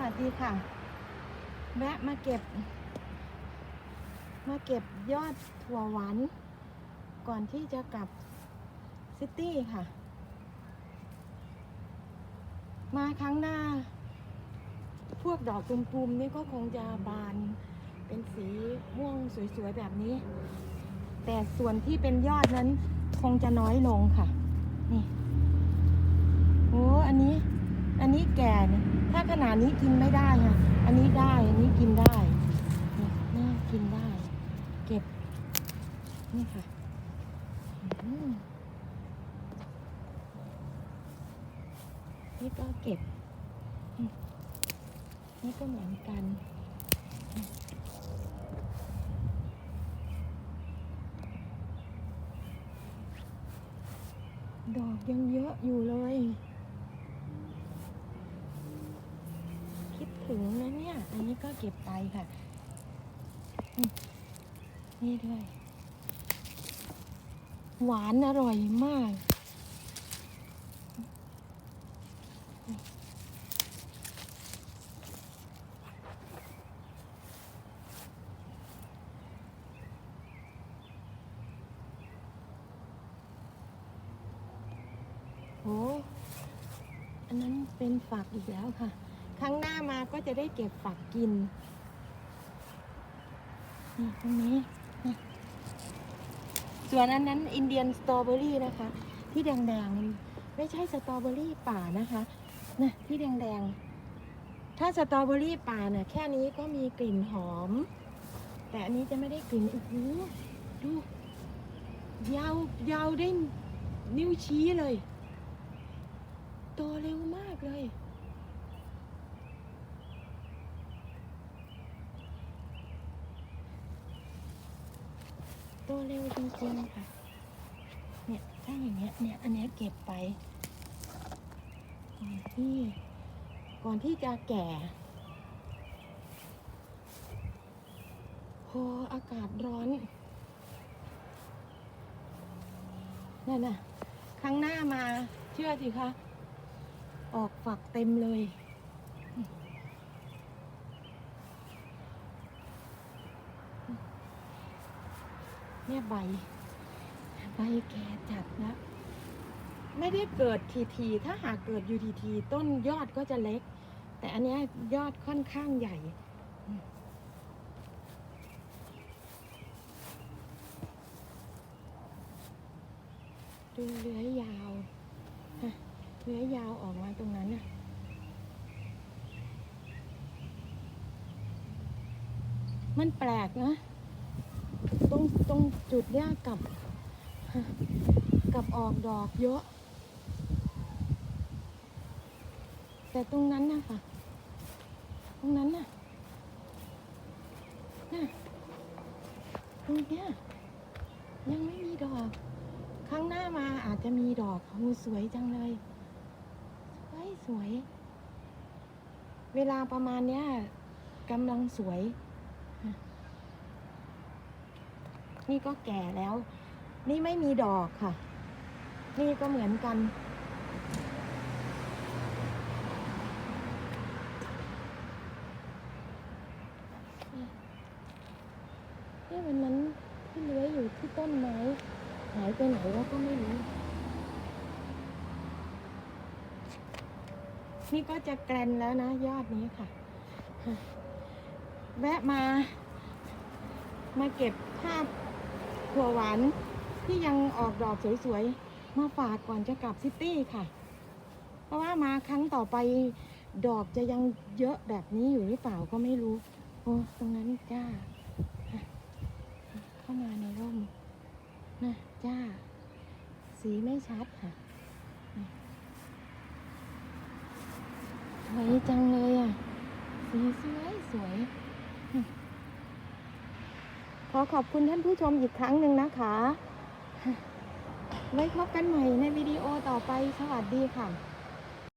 วัสดีค่ะ แวะมาเก็บ มาเก็บยอดถั่วหวานก่อนที่จะกลับซิตี้ค่ะ มาครั้งหน้า พวกดอกตุมๆนี่ก็คงจะบานเป็นสีม่วงสวยๆแบบนี้ แต่ส่วนที่เป็นยอดนั้นคงจะน้อยลงค่ะ นี่ โอ้ อันนี้ อันนี้แก่เนี่ยถ้าขนาดนี้กินไม่ได้ค่ะ อันนี้ได้ อันนี้กินได้นี่ากินได้ เก็บ นี่ค่ะนี่ก็เก็บ นี่ก็เหมือนกันดอกยังเยอะอยู่เลย คิด ถึงนะเนี่ย อันนี้ก็เก็บไปค่ะ นี่ด้วย หวานอร่อยมาก โอ้อันนั้นเป็นฝักอีกแล้วค่ะ ครั้งหน้ามาก็จะได้เก็บฝักกิน นี่ตรงนี้นี่ส่วนอันนั้นอินเดียนสตรอเบอรี่นะคะ ที่แดงๆ ไม่ใช่สตรอเบอรี่ป่านะคะนะที่แดงๆ ถ้าสตรอเบอรี่ป่าน่ะแค่นี้ก็มีกลิ่นหอม แต่อันนี้จะไม่ได้กลิ่นโอ้โหดูยาวยาวได้นิ้วชี้เลย โตเร็วมากเลย โตเร็วจริงๆค่ะ เนี่ย ถ้าอย่างเงี้ย เนี่ย อันเนี้ยเก็บไป ก่อนที่ ก่อนที่จะแก่ พออากาศร้อน นั่นน่ะ ครั้งหน้ามาเชื่อสิคะ ออกฝักเต็มเลย เนี่ยใบ ใบแก่จัดแล้วไม่ได้เกิดทีๆถ้าหากเกิดอยู่ทีๆต้นยอดก็จะเล็ก แต่อันนี้ยอดค่อนข้างใหญ่ดูเลื้อยยาวเลื้อยยาวออกมาตรงนั้นน่ะมันแปลกนะ รงตรงจุดเนี้ยกับ กับออกดอกเยอะ แต่ตรงนั้นนะคะตรงนั้นน่ะน่ะตรงเนี้ยยังไม่มีดอกครั้งหน้ามาอาจจะมีดอกโอ้สวยจังเลย สวยสวย เวลาประมาณเนี้ยกำลังสวย นี่ก็แก่แล้ว นี่ไม่มีดอกค่ะ นี่ก็เหมือนกัน นี่วันนั้นที่เลื้อยอยู่ที่ต้นไม้ หายไปไหนแล้วก็ไม่รู้ นี่ก็จะแกรนแล้วนะ ยอดนี้ค่ะ แวะมา มาเก็บภาพ ถั่วหวานที่ยังออกดอกสวยๆ มาฝากก่อนจะกลับซิตี้ค่ะ เพราะว่ามาครั้งต่อไปดอกจะยังเยอะแบบนี้อยู่หรือเปล่าก็ไม่รู้ โอ้ตรงนั้นจ้า เข้ามาในร่มนะจ้า สีไม่ชัดค่ะสวยจังเลยอะ สีสวยสวย ขอขอบคุณท่านผู้ชมอีกครั้งหนึ่งนะคะ ไว้พบกันใหม่ในวิดีโอต่อไป สวัสดีค่ะ